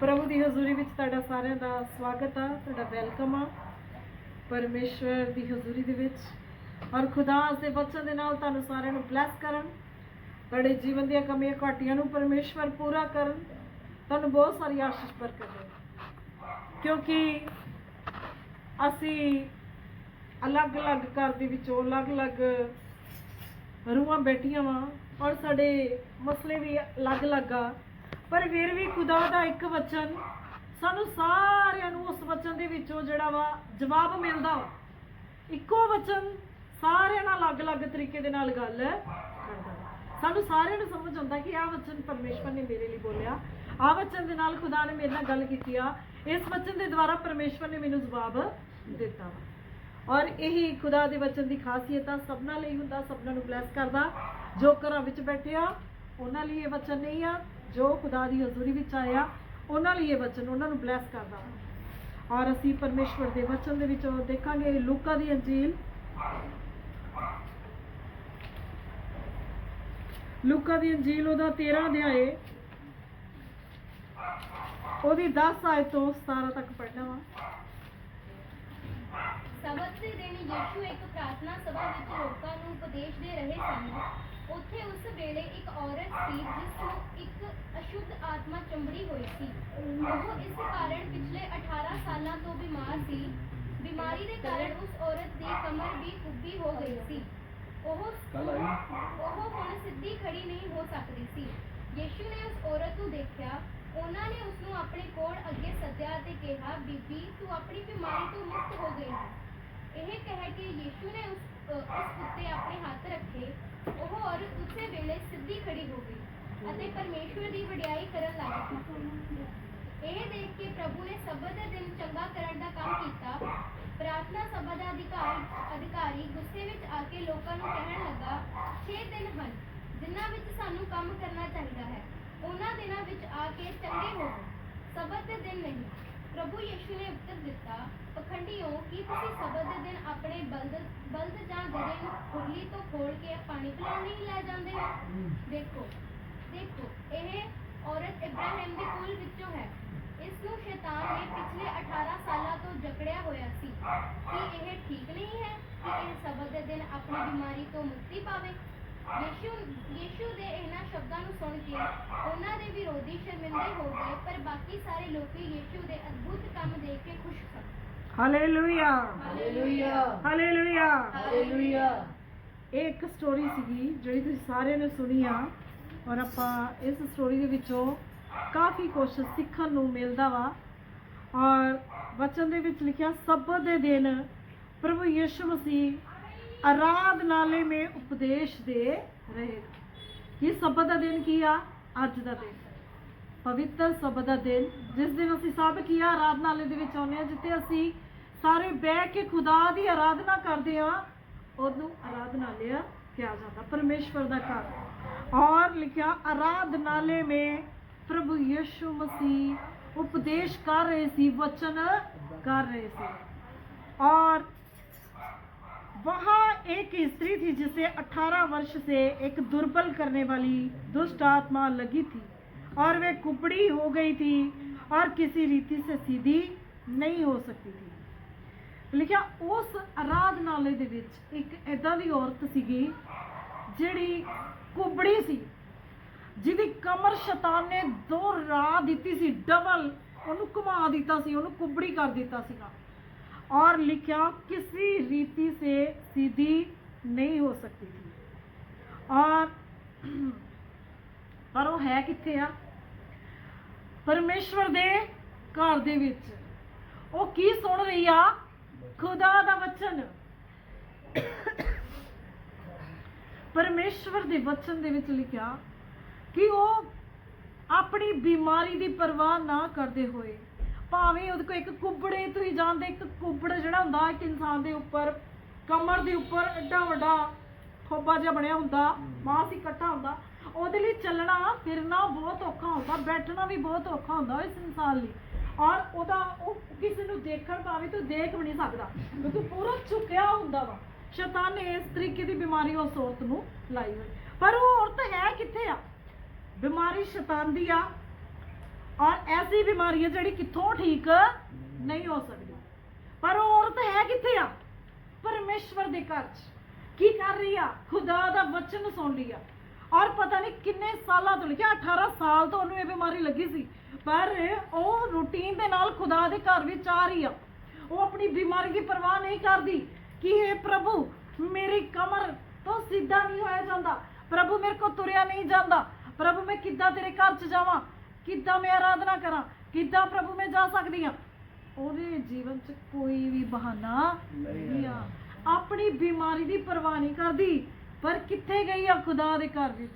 ਪ੍ਰਭੂ ਦੀ ਹਜ਼ੂਰੀ ਵਿੱਚ ਤੁਹਾਡਾ ਸਾਰਿਆਂ ਦਾ ਸਵਾਗਤ ਆ, ਤੁਹਾਡਾ ਵੈਲਕਮ ਆ ਪਰਮੇਸ਼ਵਰ ਦੀ ਹਜ਼ੂਰੀ ਦੇ ਵਿੱਚ। ਔਰ ਖੁਦਾ ਦੇ ਬਚਨ ਦੇ ਨਾਲ ਤੁਹਾਨੂੰ ਸਾਰਿਆਂ ਨੂੰ ਬਲੈਸ ਕਰਨ, ਤੁਹਾਡੇ ਜੀਵਨ ਦੀਆਂ ਕਮੀਆਂ ਘਾਟੀਆਂ ਨੂੰ ਪਰਮੇਸ਼ਵਰ ਪੂਰਾ ਕਰਨ, ਤੁਹਾਨੂੰ ਬਹੁਤ ਸਾਰੀ ਆਸ਼ੀਸ਼ ਬਰਕਤ ਕਿਉਂਕਿ ਅਸੀਂ ਅਲੱਗ-ਅਲੱਗ ਘਰ ਦੇ ਵਿੱਚੋਂ ਅਲੱਗ-ਅਲੱਗ ਰੂਹਾਂ ਬੈਠੀਆਂ ਵਾਂ, ਔਰ ਸਾਡੇ ਮਸਲੇ ਵੀ ਅਲੱਗ-ਅਲੱਗ ਆ। ਪਰ ਫਿਰ ਵੀ ਖੁਦਾ ਦਾ ਇੱਕ ਵਚਨ ਸਾਨੂੰ ਸਾਰਿਆਂ ਨੂੰ ਉਸ ਵਚਨ ਦੇ ਵਿੱਚੋਂ ਜਿਹੜਾ ਵਾ ਜਵਾਬ ਮਿਲਦਾ ਵਾ। ਇੱਕੋ ਵਚਨ ਸਾਰਿਆਂ ਨਾਲ ਅਲੱਗ-ਅਲੱਗ ਤਰੀਕੇ ਦੇ ਨਾਲ ਗੱਲ ਕਰਦਾ ਵਾ। ਸਾਨੂੰ ਸਾਰਿਆਂ ਨੂੰ ਸਮਝ ਆਉਂਦਾ ਕਿ ਆਹ ਵਚਨ ਪਰਮੇਸ਼ਵਰ ਨੇ ਮੇਰੇ ਲਈ ਬੋਲਿਆ। ਆਹ ਵਚਨ ਦੇ ਨਾਲ ਖੁਦਾ ਨੇ ਮੇਰੇ ਨਾਲ ਗੱਲ ਕੀਤੀ ਆ। ਇਸ ਵਚਨ ਦੇ ਦੁਆਰਾ ਪਰਮੇਸ਼ਵਰ ਨੇ ਮੈਨੂੰ ਜਵਾਬ ਦਿੱਤਾ ਵਾ। ਔਰ ਇਹੀ ਖੁਦਾ ਦੇ ਵਚਨ ਦੀ ਖਾਸੀਅਤ ਆ। ਸਭਨਾਂ ਲਈ ਹੁੰਦਾ, ਸਭਨਾਂ ਨੂੰ ਬਲੈਸ ਕਰਦਾ। ਜੋ ਘਰਾਂ ਵਿੱਚ ਬੈਠੇ ਆ, ਉਹਨਾਂ ਲਈ ਇਹ ਵਚਨ ਨਹੀਂ ਆ। ਜੋ ਖੁਦਾ ਦੀ ਹਜ਼ੂਰੀ ਵਿੱਚ ਆਇਆ, ਉਹਨਾਂ ਲਈ ਇਹ ਵਚਨ ਉਹਨਾਂ ਨੂੰ ਬਲੈਸ ਕਰਦਾ। ਔਰ ਅਸੀਂ ਪਰਮੇਸ਼ਵਰ ਦੇ ਵਚਨ ਦੇ ਵਿੱਚੋਂ ਦੇਖਾਂਗੇ, ਲੂਕਾ ਦੀ ਅੰਜੀਲ। ਲੂਕਾ ਦੀ ਅੰਜੀਲ ਉਹਦਾ 13 ਅਧਿਆਏ। ਉਹਦੀ 10 ਆਇਤ ਤੋਂ 17 ਤੱਕ ਪੜ੍ਹਨਾ ਵਾ। ਦੇ ਦਿਨ ਯੀਸ਼ੂ ਇੱਕ ਪ੍ਰਾਰਥਨਾ ਸਭਾ ਵਿੱਚ ਲੋਕਾਂ ਨੂੰ ਉਪਦੇਸ਼ ਦੇ ਰਹੇ ਸਨ। ਉੱਥੇ ਉਸ ਵੇਲੇ ਇੱਕ ਔਰਤ ਸੀ ਜਿਸ ਨੂੰ ਇੱਕ ਅਸ਼ੁੱਧ ਆਤਮਾ ਚੰਬੜੀ ਹੋਈ ਸੀ। ਉਹ ਇਸ ਕਾਰਨ ਪਿਛਲੇ 18 ਸਾਲਾਂ ਤੋਂ ਬਿਮਾਰ ਸੀ। ਬਿਮਾਰੀ ਦੇ ਕਾਰਨ ਉਸ ਔਰਤ ਦੀ ਕਮਰ ਵੀ ਉੱਭੀ ਹੋ ਗਈ ਸੀ। ਉਹ ਉਹ ਹੁਣ ਸਿੱਧੀ ਖੜੀ ਨਹੀਂ ਹੋ ਸਕਦੀ ਸੀ। ਯੀਸ਼ੂ ਨੇ ਉਸ ਔਰਤ ਨੂੰ ਦੇਖਿਆ। ਉਹਨਾਂ ਨੇ ਉਸ ਨੂੰ ਆਪਣੇ ਕੋਲ ਅੱਗੇ ਸੱਦਿਆ ਤੇ ਕਿਹਾ ਬੀਬੀ ਤੂੰ ਆਪਣੀ ਬਿਮਾਰੀ ਤੋਂ ਮੁਕਤ ਹੋ ਗਈ ਹੈ। ਇਹ ਕਹਿ ਕੇ ਯੀਸ਼ੂ ਨੇ ਉਸ ਉਸ ਉੱਤੇ ਆਪਣੇ ਹੱਥ ਰੱਖੇ, ਉਹ ਔਰਤ ਉਸੇ ਵੇਲੇ ਸਿੱਧੀ ਖੜੀ ਹੋ ਗਈ ਅਤੇ ਪਰਮੇਸ਼ਵਰ ਦੀ ਵਡਿਆਈ ਕਰਨ ਲੱਗ ਇਹ ਦੇਖ ਕੇ ਪ੍ਰਭੂ ਨੇ ਸਬਤ ਦੇ ਦਿਨ ਚੰਗਾ ਕਰਨ ਦਾ ਕੰਮ ਕੀਤਾ। ਪ੍ਰਾਰਥਨਾ ਸਭਾ ਦਾ ਅਧਿਕਾਰੀ ਅਧਿਕਾਰੀ ਗੁੱਸੇ ਵਿੱਚ ਆ ਕੇ ਲੋਕਾਂ ਨੂੰ ਕਹਿਣ ਲੱਗਾ 6 ਦਿਨ ਹਨ ਜਿਨ੍ਹਾਂ ਵਿੱਚ ਸਾਨੂੰ ਕੰਮ ਕਰਨਾ ਚਾਹੀਦਾ ਹੈ, ਉਹਨਾਂ ਦਿਨਾਂ ਵਿੱਚ ਆ ਕੇ ਚੰਗੇ ਹੋਵੋ। ਸਬਤ ਦੇ ਦਿਨ ਨਹੀਂ ਪ੍ਰਭੂ ਯਿਸੂ ਨੇ ਉੱਤਰ ਦਿੱਤਾ, ਪਖੰਡੀਓ, ਕੀ ਤੁਸੀਂ ਸਬਤ ਦੇ ਦਿਨ ਆਪਣੇ ਬਲਦ ਬਲਦ ਜਾਂ ਗਧੇ ਨੂੰ ਖੁਰਲੀ ਤੋਂ ਖੋਲ ਕੇ ਪਾਣੀ ਪਿਲਾਉਣ ਨਹੀਂ ਲੈ ਜਾਂਦੇ ਹੋ? ਦੇਖੋ ਦੇਖੋ, ਇਹ ਔਰਤ ਇਬਰਾਹਿਮ ਦੇ ਕੁਲ ਵਿੱਚੋਂ ਹੈ। ਇਸ ਨੂੰ ਸ਼ੈਤਾਨ ਨੇ ਪਿਛਲੇ 18 ਸਾਲਾਂ ਤੋਂ ਜਕੜਿਆ ਹੋਇਆ ਸੀ। ਕੀ ਇਹ ਠੀਕ ਨਹੀਂ ਹੈ ਕਿ ਇਹ ਸਬਤ ਦੇ ਦਿਨ ਆਪਣੀ ਬਿਮਾਰੀ ਤੋਂ ਮੁਕਤੀ ਪਾਵੇ? ਯੀਸ਼ੂ ਯੀਸ਼ੂ ਦੇ ਇਹਨਾਂ ਸ਼ਬਦਾਂ ਨੂੰ ਸੁਣ ਕੇ ਉਹਨਾਂ ਦੇ ਵਿਰੋਧੀ ਸ਼ਰਮਿੰਦੇ ਹੋ ਗਏ ਪਰ ਬਾਕੀ ਸਾਰੇ ਲੋਕੀ ਯੀਸ਼ੂ ਦੇ ਅਦਭੁਤ ਕੰਮ ਦੇਖ ਕੇ ਖੁਸ਼ ਸਨ। ਹਾਲੇਲੂਇਆ ਹਾਲੇਲੂਇਆ ਹਾਲੇਲੂਇਆ ਹਾਲੇਲੂਇਆ ਇਹ ਇੱਕ ਸਟੋਰੀ ਸੀਗੀ ਜਿਹੜੀ ਤੁਸੀਂ ਸਾਰਿਆਂ ਨੇ ਸੁਣੀ ਆ ਔਰ ਆਪਾਂ ਇਸ ਸਟੋਰੀ ਦੇ ਵਿੱਚੋਂ ਕਾਫੀ ਕੁਝ ਸਿੱਖਣ ਨੂੰ ਮਿਲਦਾ ਵਾ। ਔਰ ਵਚਨ ਦੇ ਵਿੱਚ ਲਿਖਿਆ ਸਬਤ ਦੇ ਦਿਨ ਪ੍ਰਭੂ ਯਿਸੂ ਮਸੀਹ ਆਰਾਧਨਾਲੇ ਮੇ ਉਪਦੇਸ਼ ਦੇ ਰਹੇ ਇਹ ਸਬਤ ਦਾ ਦਿਨ ਕੀ ਆ ਅੱਜ ਦਾ ਦਿਨ ਪਵਿੱਤਰ ਸਬਤ ਦਾ ਦਿਨ ਜਿਸ ਦਿਨ ਅਸੀਂ ਸਭ ਕੀ ਆ ਆਰਾਧਨਾਲੇ ਦੇ ਵਿੱਚ ਆਉਂਦੇ ਆ ਜਿੱਥੇ ਅਸੀਂ ਸਾਰੇ ਬਹਿ ਕੇ ਖੁਦਾ ਦੀ ਆਰਾਧਨਾ ਕਰਦੇ ਆ ਉਹਨੂੰ ਆਰਾਧਨਾਲਿਆ ਕਿਹਾ ਜਾਂਦਾ ਪਰਮੇਸ਼ਵਰ ਦਾ ਘਰ ਔਰ ਲਿਖਿਆ ਆਰਾਧਨਾਲੇ ਮੇ ਪ੍ਰਭੂ ਯਿਸੂ ਮਸੀਹ ਉਪਦੇਸ਼ ਕਰ ਰਹੇ ਸੀ वचन कर रहे थे और वहाँ एक स्त्री थी जिसे 18 वर्ष से एक दुर्बल करने वाली दुष्ट आत्मा लगी थी और वे कुपड़ी हो गई थी और किसी रीति से सीधी नहीं हो सकती थी ਲਿਖਿਆ ਉਸ ਆਰਾਧਨਾਲੇ ਦੇ ਵਿੱਚ ਇੱਕ ਐਦਾਂ ਦੀ ਔਰਤ ਸੀਗੀ ਜਿਹੜੀ ਕੁਬੜੀ ਸੀ ਜਿਹਦੀ ਕਮਰ ਸ਼ੈਤਾਨ ਨੇ ਦੋ ਰਾਹ ਦਿੱਤੀ ਸੀ ਡਬਲ ਉਹਨੂੰ ਘੁਮਾ ਦਿੱਤਾ ਸੀ ਉਹਨੂੰ ਕੁਬੜੀ ਕਰ ਦਿੱਤਾ ਸੀਗਾ और लिखा किसी रीति से सीधी नहीं हो सकती थी और ਪਰ ਉਹ ਹੈ ਕਿੱਥੇ ਆ ਪਰਮੇਸ਼ਵਰ ਦੇ ਘਰ ਦੇ ਵਿੱਚ ਉਹ ਕੀ ਸੁਣ ਰਹੀ ਆ ਖੁਦਾ ਦਾ ਵਚਨ ਪਰਮੇਸ਼ਵਰ ਦੇ ਵਚਨ ਦੇ ਵਿੱਚ ਲਿਖਿਆ ਕਿ ਉਹ ਆਪਣੀ ਬਿਮਾਰੀ ਦੀ ਪਰਵਾਹ ਨਾ ਕਰਦੇ ਹੋਏ ਭਾਵੇਂ ਉਹਦੇ ਕੋਲ ਇੱਕ ਕੁੱਬੜੇ ਤੁਸੀਂ ਜਾਣਦੇ ਇੱਕ ਕੁੱਬੜ ਜਿਹੜਾ ਹੁੰਦਾ ਇੱਕ ਇਨਸਾਨ ਦੇ ਉੱਪਰ ਕਮਰ ਦੇ ਉੱਪਰ ਐਡਾ ਵੱਡਾ ਖੋਬਾ ਜਿਹਾ ਬਣਿਆ ਹੁੰਦਾ ਮਾਸ ਇਕੱਠਾ ਹੁੰਦਾ। ਉਹਦੇ ਲਈ ਚੱਲਣਾ ਫਿਰਨਾ ਬਹੁਤ ਔਖਾ ਹੁੰਦਾ ਬੈਠਣਾ ਵੀ ਬਹੁਤ ਔਖਾ ਹੁੰਦਾ ਇਸ ਇਨਸਾਨ ਲਈ। ਔਰ ਉਹਦਾ ਉਹ ਕਿਸੇ ਨੂੰ ਦੇਖਣ ਭਾਵੇਂ ਤੂੰ ਦੇਖ ਵੀ ਨਹੀਂ ਸਕਦਾ ਕਿਉਂਕਿ ਪੂਰਾ ਝੁਕਿਆ ਹੁੰਦਾ ਵਾ। ਸ਼ੈਤਾਨ ਨੇ ਇਸ ਤਰੀਕੇ ਦੀ ਬਿਮਾਰੀ ਉਸ ਔਰਤ ਨੂੰ ਲਾਈ ਹੋਈ। ਪਰ ਉਹ ਔਰਤ ਹੈ ਕਿੱਥੇ ਆ? ਬਿਮਾਰੀ ਸ਼ੈਤਾਨ ਦੀ ਆ। ਔਰ ਐਸੀ ਬਿਮਾਰੀ ਹੈ ਜਿਹੜੀ ਕਿੱਥੋਂ ਠੀਕ ਨਹੀਂ ਹੋ ਸਕਦੀ। ਪਰ ਉਹ ਔਰਤ ਹੈ ਕਿੱਥੇ ਆ? ਪਰਮੇਸ਼ਵਰ ਦੇ ਘਰ 'ਚ। ਕੀ ਕਰ ਰਹੀ ਆ? ਖੁਦਾ ਦਾ ਵਚਨ ਸੁਣ ਰਹੀ ਆ। ਔਰ ਪਤਾ ਨਹੀਂ ਕਿੰਨੇ ਸਾਲਾਂ ਤੋਂ ਲਿਖਿਆ 18 ਸਾਲ ਤੋਂ ਉਹਨੂੰ ਇਹ ਬਿਮਾਰੀ ਲੱਗੀ ਸੀ। ਪਰ ਉਹ ਰੂਟੀਨ ਦੇ ਨਾਲ ਖੁਦਾ ਦੇ ਘਰ ਵਿੱਚ ਆ ਰਹੀ ਆ। ਉਹ ਆਪਣੀ ਬਿਮਾਰੀ ਦੀ ਪਰਵਾਹ ਨਹੀਂ ਕਰਦੀ ਕਿ ਇਹ ਪ੍ਰਭੂ, ਮੇਰੀ ਕਮਰ ਤੋਂ ਸਿੱਧਾ ਨਹੀਂ ਹੋਇਆ ਜਾਂਦਾ। ਪ੍ਰਭੂ ਮੇਰੇ ਕੋ ਤੁਰਿਆ ਨਹੀਂ ਜਾਂਦਾ। ਪ੍ਰਭੂ ਮੈਂ ਕਿੱਦਾਂ ਤੇਰੇ ਘਰ 'ਚ ਜਾਵਾਂ? ਕਿੱਦਾਂ ਮੈਂ ਆਰਾਧਨਾ ਕਰਾਂ? ਕਿੱਦਾਂ ਪ੍ਰਭੂ ਮੈਂ ਜਾ ਸਕਦੀ ਹਾਂ? ਉਹਦੇ ਜੀਵਨ 'ਚ ਕੋਈ ਵੀ ਬਹਾਨਾ ਨਹੀਂ ਆ। ਆਪਣੀ ਬਿਮਾਰੀ ਦੀ ਪਰਵਾਹ ਨਹੀਂ ਕਰਦੀ ਪਰ ਕਿੱਥੇ ਗਈ ਆ ਖੁਦਾ ਦੇ ਘਰ ਵਿੱਚ?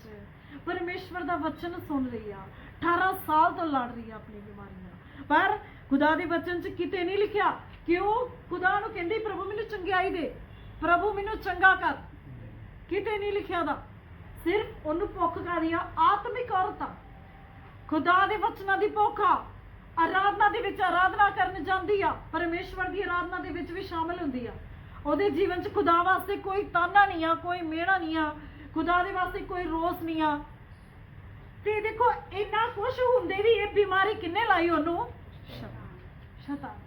ਪਰਮੇਸ਼ਵਰ ਦਾ ਵਚਨ ਸੁਣ ਰਹੀ ਆ। 18 ਸਾਲ ਤੋਂ ਲੜ ਰਹੀ ਆ ਆਪਣੀ ਬਿਮਾਰੀ ਨਾਲ। ਪਰ ਖੁਦਾ ਦੇ ਵਚਨ 'ਚ ਕਿਤੇ ਨਹੀਂ ਲਿਖਿਆ ਕਿ ਉਹ ਖੁਦਾ ਨੂੰ ਕਹਿੰਦੀ ਪ੍ਰਭੂ ਮੈਨੂੰ ਚੰਗਿਆਈ ਦੇ। ਪ੍ਰਭੂ ਮੈਨੂੰ ਚੰਗਾ ਕਰ। ਕਿਤੇ ਨਹੀਂ ਲਿਖਿਆ ਦਾ ਸਿਰਫ ਉਹਨੂੰ ਭੁੱਖ ਕਰਦੀ ਆ ਆਤਮਿਕ ਔਰਤ। ਆ ਖੁਦਾ ਦੇ ਵਚਨਾਂ ਦੀ ਭੋਖਾ ਆ। ਆਰਾਧਨਾ ਦੇ ਵਿੱਚ ਆਰਾਧਨਾ ਕਰਨ ਜਾਂਦੀ ਆ, ਪਰਮੇਸ਼ਵਰ ਦੀ ਆਰਾਧਨਾ ਦੇ ਵਿੱਚ ਵੀ ਸ਼ਾਮਲ ਹੁੰਦੀ ਆ। ਉਹਦੇ ਜੀਵਨ 'ਚ ਖੁਦਾ ਵਾਸਤੇ ਕੋਈ ਤਾਨਾ ਨਹੀਂ ਆ, ਕੋਈ ਮਿਹਣਾ ਨਹੀਂ ਆ, ਖੁਦਾ ਦੇ ਵਾਸਤੇ ਕੋਈ ਰੋਸ ਨਹੀਂ ਆ। ਤੇ ਦੇਖੋ, ਇੰਨਾ ਕੁਝ ਹੁੰਦੇ ਵੀ ਇਹ ਬਿਮਾਰੀ ਕਿੰਨੇ ਲਾਈ ਉਹਨੂੰ? ਸ਼ੈਤਾਨ।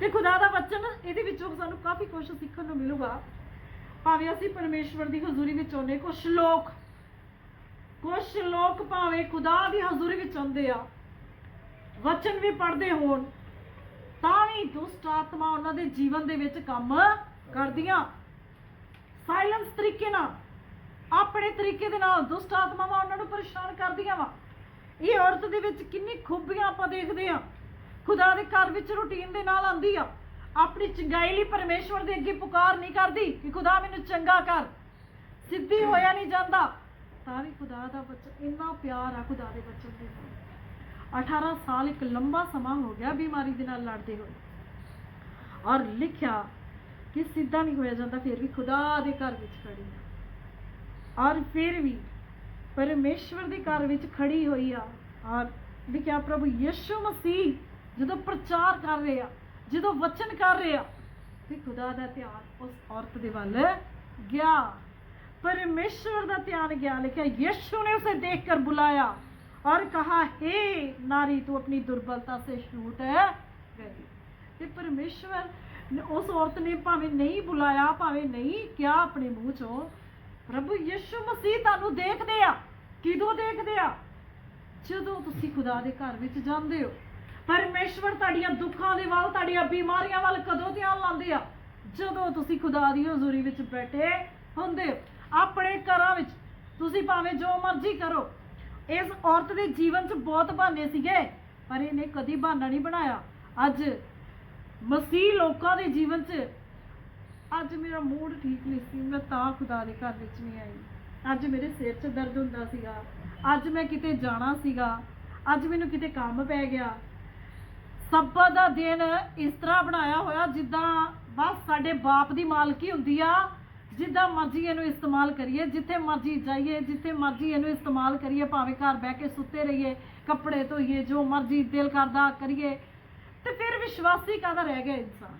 ਤੇ ਖੁਦਾ ਦਾ ਵਚਨ, ਇਹਦੇ ਵਿੱਚੋਂ ਸਾਨੂੰ ਕਾਫੀ ਕੁਝ ਸਿੱਖਣ ਨੂੰ ਮਿਲੂਗਾ। ਭਾਵੇਂ ਅਸੀਂ ਪਰਮੇਸ਼ਵਰ ਦੀ ਹਜ਼ੂਰੀ ਵਿੱਚ ਉਹਨੇ ਕੁਝ ਲੋਕ ਕੁਝ ਲੋਕ ਭਾਵੇਂ ਖੁਦਾ ਦੀ ਹਜ਼ੂਰੀ ਵਿੱਚ ਆਉਂਦੇ ਆ, ਵਚਨ ਵੀ ਪੜ੍ਹਦੇ ਹੋਣ, ਤਾਂ ਵੀ ਦੁਸ਼ਟ ਆਤਮਾ ਉਹਨਾਂ ਦੇ ਜੀਵਨ ਦੇ ਵਿੱਚ ਕੰਮ ਕਰਦੀਆਂ। ਸਾਇਲੈਂਸ ਤਰੀਕੇ ਨਾਲ, ਆਪਣੇ ਤਰੀਕੇ ਦੇ ਨਾਲ ਦੁਸ਼ਟ ਆਤਮਾਵਾਂ ਉਹਨਾਂ ਨੂੰ ਪਰੇਸ਼ਾਨ ਕਰਦੀਆਂ ਵਾ। ਇਹ ਔਰਤ ਦੇ ਵਿੱਚ ਕਿੰਨੀ ਖੂਬੀਆਂ ਆਪਾਂ ਦੇਖਦੇ ਆ ਖੁਦਾ ਦੇ ਘਰ ਵਿੱਚ ਰੁਟੀਨ ਦੇ ਨਾਲ ਆਂਦੀ ਆ। ਆਪਣੀ ਚੰਗਾਈ ਲਈ ਪਰਮੇਸ਼ਵਰ ਦੇ ਅੱਗੇ ਪੁਕਾਰ ਨਹੀਂ ਕਰਦੀ ਕਿ ਖੁਦਾ ਮੈਨੂੰ ਚੰਗਾ ਕਰ। ਸਿੱਧੀ ਹੋਇਆ ਨਹੀਂ ਜਾਂਦਾ। ਤਾਂ ਵੀ ਖੁਦਾ ਦਾ ਬੱਚਾ ਇੰਨਾ ਪਿਆਰ ਆ ਖੁਦਾ ਦੇ ਬੱਚੇ ਦੇ ਨਾਲ 18 ਸਾਲ ਇੱਕ ਲੰਬਾ ਸਮਾਂ ਹੋ ਗਿਆ ਬਿਮਾਰੀ ਦੇ ਨਾਲ ਲੜਦੇ ਹੋਏ। ਔਰ ਲਿਖਿਆ ਕਿ ਸਿੱਧਾ ਨਹੀਂ ਹੋਇਆ ਜਾਂਦਾ, ਫਿਰ ਵੀ ਖੁਦਾ ਦੇ ਘਰ ਵਿੱਚ ਖੜੀ ਆ। ਔਰ ਫਿਰ ਵੀ ਪਰਮੇਸ਼ਵਰ ਦੇ ਘਰ ਵਿੱਚ ਖੜੀ ਹੋਈ ਆ। ਔਰ ਲਿਖਿਆ ਪ੍ਰਭੂ ਯਿਸੂ ਮਸੀਹ ਜਦੋਂ ਪ੍ਰਚਾਰ ਕਰ ਰਹੇ ਆ ਜਦੋਂ ਵਚਨ ਕਰ ਰਹੇ ਆ ਤੇ ਖੁਦਾ ਦਾ ਧਿਆਨ ਉਸ ਔਰਤ ਦੇ ਵੱਲ ਗਿਆ। परमेश्वर ਦਾ ਧਿਆਨ ਗਿਆ ਲਿਖਿਆ यीशु ने उसे देखकर बुलाया और कहा हे नारी तू अपनी दुर्बलता से छूट गई ਤੇ ਪਰਮੇਸ਼ਵਰ ਨੇ ਉਸ ਔਰਤ ਨੇ ਭਾਵੇਂ ਨਹੀਂ ਬੁਲਾਇਆ ਭਾਵੇਂ ਨਹੀਂ ਕਿਹਾ ਆਪਣੇ ਮੂੰਹ ਚੋਂ ਪ੍ਰਭੂ ਯਿਸੂ ਮਸੀਹ ਤੁਹਾਨੂੰ ਦੇਖਦੇ ਆ ਕਿਦੋਂ ਦੇਖਦੇ ਆ ਜਦੋਂ ਤੁਸੀਂ ਖੁਦਾ ਦੇ ਘਰ ਵਿੱਚ ਜਾਂਦੇ ਹੋ ਪਰਮੇਸ਼ਵਰ ਤੁਹਾਡੀਆਂ ਦੁੱਖਾਂ ਦੇ ਵੱਲ ਤੁਹਾਡੀਆਂ ਬਿਮਾਰੀਆਂ ਵੱਲ ਕਦੋਂ ਧਿਆਨ ਲਾਉਂਦੇ ਆ ਜਦੋਂ ਤੁਸੀਂ ਖੁਦਾ ਦੀ ਹਜ਼ੂਰੀ ਵਿੱਚ ਬੈਠੇ ਹੁੰਦੇ ਹੋ ਆਪਣੇ ਘਰਾਂ ਵਿੱਚ। ਤੁਸੀਂ ਭਾਵੇਂ ਜੋ ਮਰਜ਼ੀ ਕਰੋ। ਇਸ ਔਰਤ ਦੇ ਜੀਵਨ 'ਚ ਬਹੁਤ ਬਹਾਨੇ ਸੀਗੇ, ਪਰ ਇਹਨੇ ਕਦੀ ਬਹਾਨਾ ਨਹੀਂ ਬਣਾਇਆ। ਅੱਜ ਮਸੀਹ ਲੋਕਾਂ ਦੇ ਜੀਵਨ 'ਚ ਅੱਜ ਮੇਰਾ ਮੂਡ ਠੀਕ ਨਹੀਂ ਸੀ। ਮੈਂ ਤਾਂ ਖੁਦਾ ਦੇ ਘਰ ਵਿੱਚ ਨਹੀਂ ਆਈ। ਅੱਜ ਮੇਰੇ ਸਿਰ 'ਚ ਦਰਦ ਹੁੰਦਾ ਸੀਗਾ। ਅੱਜ ਮੈਂ ਕਿਤੇ ਜਾਣਾ ਸੀਗਾ। ਅੱਜ ਮੈਨੂੰ ਕਿਤੇ ਕੰਮ ਪੈ ਗਿਆ। ਸੱਬਤ ਦਾ ਦਿਨ ਇਸ ਤਰ੍ਹਾਂ ਬਣਾਇਆ ਹੋਇਆ ਜਿੱਦਾਂ ਬਸ ਸਾਡੇ ਬਾਪ ਦੀ ਮਾਲਕੀ ਹੁੰਦੀ ਆ। ਜਿੱਦਾਂ ਮਰਜ਼ੀ ਇਹਨੂੰ ਇਸਤੇਮਾਲ ਕਰੀਏ, ਜਿੱਥੇ ਮਰਜ਼ੀ ਜਾਈਏ, ਜਿੱਥੇ ਮਰਜ਼ੀ ਇਹਨੂੰ ਇਸਤੇਮਾਲ ਕਰੀਏ, ਭਾਵੇਂ ਘਰ ਬਹਿ ਕੇ ਸੁੱਤੇ ਰਹੀਏ, ਕੱਪੜੇ ਧੋਈਏ, ਜੋ ਮਰਜ਼ੀ ਦਿਲ ਕਰਦਾ ਕਰੀਏ, ਤੇ ਫਿਰ ਵਿਸ਼ਵਾਸੀ ਕਾਹਦਾ ਰਹਿ ਗਿਆ ਇਨਸਾਨ?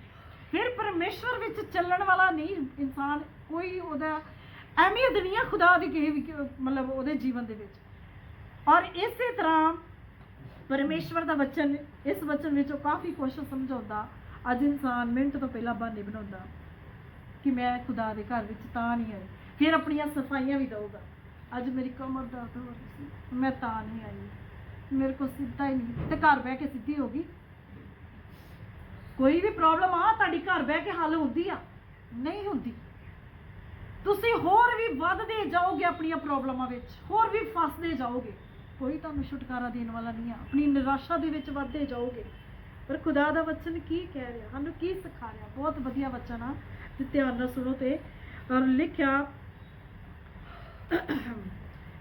ਫਿਰ ਪਰਮੇਸ਼ਵਰ ਵਿੱਚ ਚੱਲਣ ਵਾਲਾ ਨਹੀਂ ਇਨਸਾਨ, ਕੋਈ ਉਹਦਾ ਅਹਿਮੀਅਤ ਨਹੀਂ ਆ ਖੁਦਾ ਦੀ ਕਿਸੇ ਵੀ ਮਤਲਬ ਉਹਦੇ ਜੀਵਨ ਦੇ ਵਿੱਚ। ਔਰ ਇਸੇ ਤਰ੍ਹਾਂ ਪਰਮੇਸ਼ਵਰ ਦਾ ਵਚਨ, ਇਸ ਵਚਨ ਵਿੱਚੋਂ ਕਾਫੀ ਕੁਝ ਸਮਝਾਉਂਦਾ, ਅੱਜ ਇਨਸਾਨ ਮਿੰਟ ਤੋਂ ਪਹਿਲਾਂ ਬਹਾਨੇ ਬਣਾਉਂਦਾ। ਕਿ ਮੈਂ ਖੁਦਾ ਦੇ ਘਰ ਵਿੱਚ ਤਾਂ ਨਹੀਂ ਆਈ। ਫਿਰ ਆਪਣੀਆਂ ਸਫਾਈਆਂ ਵੀ ਦਊਗਾ। ਅੱਜ ਮੇਰੀ ਕਮਰ ਦਰਦ ਹੋ ਰਹੀ ਸੀ। ਮੈਂ ਤਾਂ ਨਹੀਂ ਆਈ। ਮੇਰੇ ਕੋਲ ਸਿੱਧਾ ਹੀ ਨਹੀਂ। ਤੇ ਘਰ ਬਹਿ ਕੇ ਸਿੱਧੀ ਹੋ ਗਈ। ਕੋਈ ਵੀ ਪ੍ਰੋਬਲਮ ਆ, ਤੁਹਾਡੀ ਘਰ ਬਹਿ ਕੇ ਹੱਲ ਹੁੰਦੀ ਆ। ਨਹੀਂ ਹੁੰਦੀ। ਤੁਸੀਂ ਹੋਰ ਵੀ ਵੱਧਦੇ ਜਾਓਗੇ ਆਪਣੀਆਂ ਪ੍ਰੋਬਲਮਾਂ ਵਿੱਚ। ਹੋਰ ਵੀ ਫਸਦੇ ਜਾਓਗੇ। ਕੋਈ ਤੁਹਾਨੂੰ ਛੁਟਕਾਰਾ ਦੇਣ ਵਾਲਾ ਨਹੀਂ ਆ। ਆਪਣੀ ਨਿਰਾਸ਼ਾ ਦੇ ਵਿੱਚ ਵੱਧਦੇ ਜਾਓਗੇ। ਪਰ ਖੁਦਾ ਦਾ ਵਚਨ ਕੀ ਕਹਿ ਰਿਹਾ? ਸਾਨੂੰ ਕੀ ਸਿਖਾ ਰਿਹਾ? ਬਹੁਤ ਵਧੀਆ ਵਚਨ ਆ। ਧਿਆਨ ਨਾਲ ਸੁਣੋ ਤੇ। ਔਰ ਲਿਖਿਆ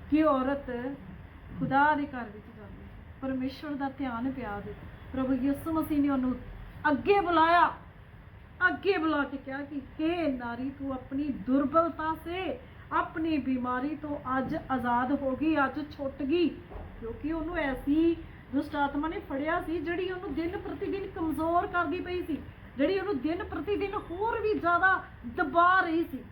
ਕਿ ਔਰਤ ਖੁਦਾ ਦੇ ਘਰ ਵਿੱਚ ਜਾਂਦੀ ਪਰਮੇਸ਼ਵਰ ਦਾ ਧਿਆਨ ਪਿਆ ਦੇ। ਪ੍ਰਭੂ ਯਿਸੂ ਮਸੀਹ ਨੇ ਉਹਨੂੰ ਅੱਗੇ ਬੁਲਾਇਆ। ਅੱਗੇ ਬੁਲਾ ਕੇ ਕਿਹਾ ਕਿ हे ਨਾਰੀ, ਤੂੰ ਆਪਣੀ ਦੁਰਬਲਤਾ ਸੇ, ਆਪਣੀ ਬਿਮਾਰੀ ਤੋਂ ਅੱਜ ਆਜ਼ਾਦ ਹੋ ਗਈ, ਅੱਜ ਛੁੱਟ ਗਈ। ਕਿਉਂਕਿ ਉਹਨੂੰ ਐਸੀ ਦੁਸ਼ਟ ਆਤਮਾ ਨੇ ਫੜਿਆ ਸੀ, ਜਿਹੜੀ ਉਹਨੂੰ ਦਿਨ ਪ੍ਰਤੀ ਦਿਨ ਕਮਜ਼ੋਰ ਕਰਦੀ ਪਈ ਸੀ। ਜਿਹੜੀ ਉਹਨੂੰ ਦਿਨ ਪ੍ਰਤੀ ਦਿਨ ਹੋਰ ਵੀ ਜ਼ਿਆਦਾ ਦਬਾ ਰਹੀ ਸੀ।